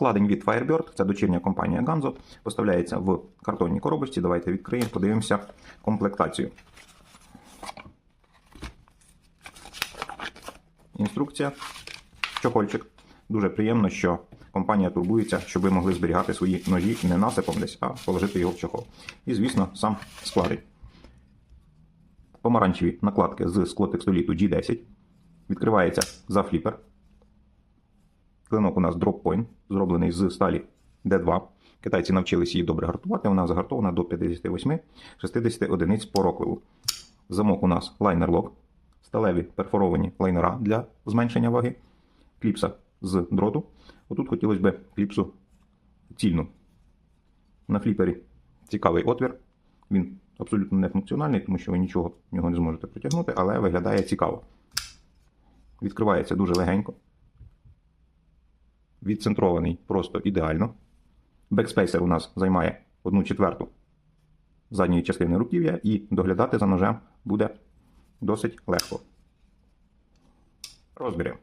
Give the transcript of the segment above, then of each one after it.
Складень від Firebird, це дочірня компанія Ganzo, поставляється в картонній коробочці. Давайте відкриємо, подивимося комплектацію. Інструкція. Чохольчик. Дуже приємно, що компанія турбується, щоб ви могли зберігати свої ножі не насипом десь, а положити його в чохол. І, звісно, сам складень. Помаранчеві накладки з склотекстоліту G10. Відкривається за фліпер. Клинок у нас Drop зроблений з сталі D2. Китайці навчились її добре гартувати. Вона загартована до 58-60 одиниць по роквелу. Замок у нас лайнер лок, сталеві перфоровані лайнера для зменшення ваги, кліпса з дроту. Отут хотілося б кліпсу цільну. На фліпері цікавий отвір. Він абсолютно не функціональний, тому що ви нічого в нього не зможете притягнути, але виглядає цікаво. Відкривається дуже легенько. Відцентрований просто ідеально. Бекспейсер у нас займає 1 четверту задньої частини руків'я, і доглядати за ножем буде досить легко. Розміри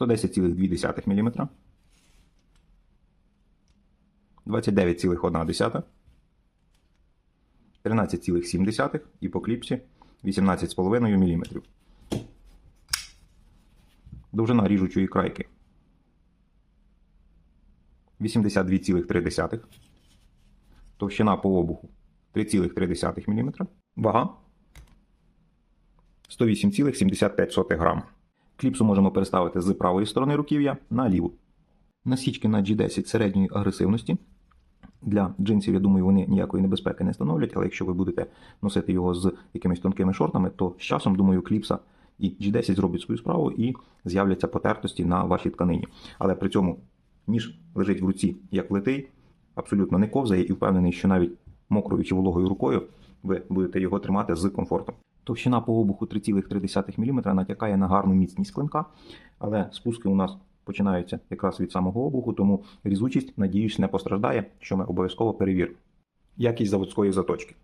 110,2 мм, 29,1, 13,7 і по кліпсі 18,5 мм. Довжина ріжучої крайки 82,3. Товщина по обуху 3,3 мм. Вага 108,75 грам. Кліпсу можемо переставити з правої сторони руків'я на ліву. Насічки на G10 середньої агресивності. Для джинсів, я думаю, вони ніякої небезпеки не становлять, але якщо ви будете носити його з якимись тонкими шортами, то з часом, думаю, кліпса і G10 зробить свою справу і з'являться потертості на вашій тканині. Але при цьому ніж лежить в руці як литий, абсолютно не ковзає і впевнений, що навіть мокрою чи вологою рукою ви будете його тримати з комфортом. Товщина по обуху 3,3 мм натякає на гарну міцність клинка, але спуски у нас починаються якраз від самого обуху, тому різучість, надіюсь, не постраждає, що ми обов'язково перевіримо. Якість заводської заточки.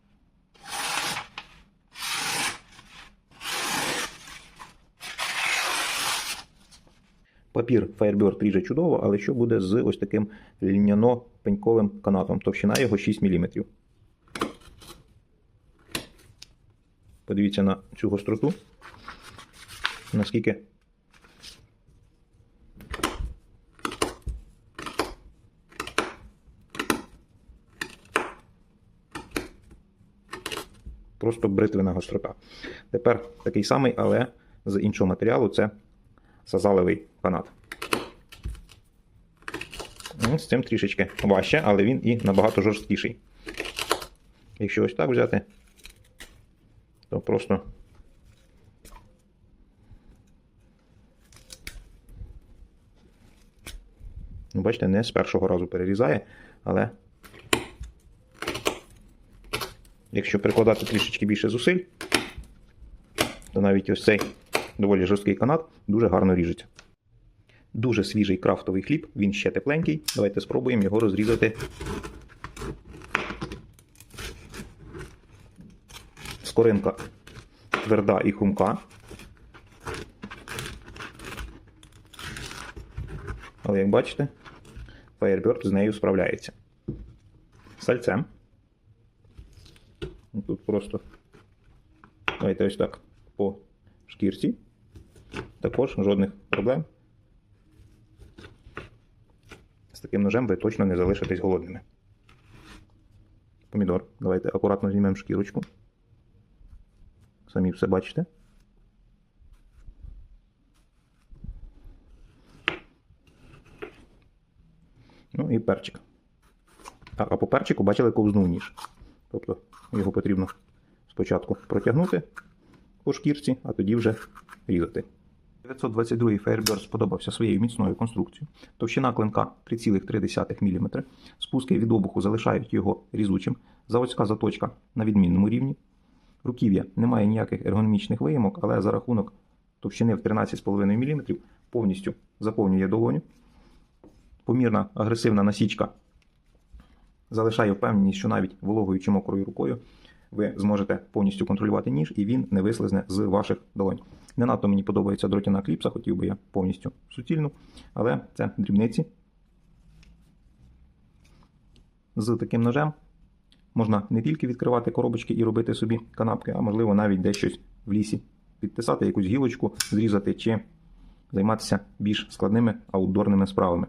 Папір Firebird ріже чудово, але що буде з ось таким ліняно-пеньковим канатом? Товщина його 6 мм. Подивіться на цю гостроту. Наскільки просто бритвена гострота. Тепер такий самий, але з іншого матеріалу це сазалевий канат. Ну, З цим трішечки важче, але він і набагато жорсткіший. Якщо ось так взяти, то просто ну, бачите, не з першого разу перерізає, але якщо прикладати трішечки більше зусиль, то навіть ось цей доволі жорсткий канат дуже гарно ріжеться. Дуже свіжий крафтовий хліб, він ще тепленький. Давайте спробуємо його розрізати. Скоринка тверда і хумка. Але як бачите, Firebird з нею справляється. Сальцем. Тут просто давайте ось так по шкірці. Також жодних проблем. З таким ножем ви точно не залишитесь голодними. Помідор. Давайте акуратно знімемо шкірочку. Самі все бачите. Ну і перчик. А, а по перчику бачили ковзнув ніж. Тобто його потрібно спочатку протягнути по шкірці, а тоді вже різати. 922-й Firebird сподобався своєю міцною конструкцією. Товщина клинка 3,3 мм. Спуски від обуху залишають його різучим. Заводська заточка на відмінному рівні. Руків'я немає ніяких ергономічних виїмок, але за рахунок товщини в 13,5 мм повністю заповнює долоню. Помірна агресивна насічка залишає впевненість, що навіть вологою чи мокрою рукою ви зможете повністю контролювати ніж і він не вислизне з ваших долонь. Не надто мені подобається дротяна кліпса, хотів би я повністю суцільну, але це дрібниці. З таким ножем можна не тільки відкривати коробочки і робити собі канапки, а можливо навіть десь щось в лісі підтисати, якусь гілочку, зрізати чи займатися більш складними аутдорними справами.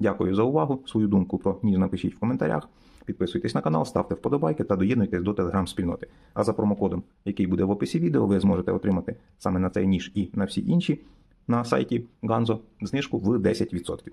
Дякую за увагу. Свою думку про ніж напишіть в коментарях. Підписуйтесь на канал, ставте вподобайки та доєднуйтесь до телеграм-спільноти. А за промокодом, який буде в описі відео, ви зможете отримати саме на цей ніж і на всі інші на сайті Ganzo знижку в 10%.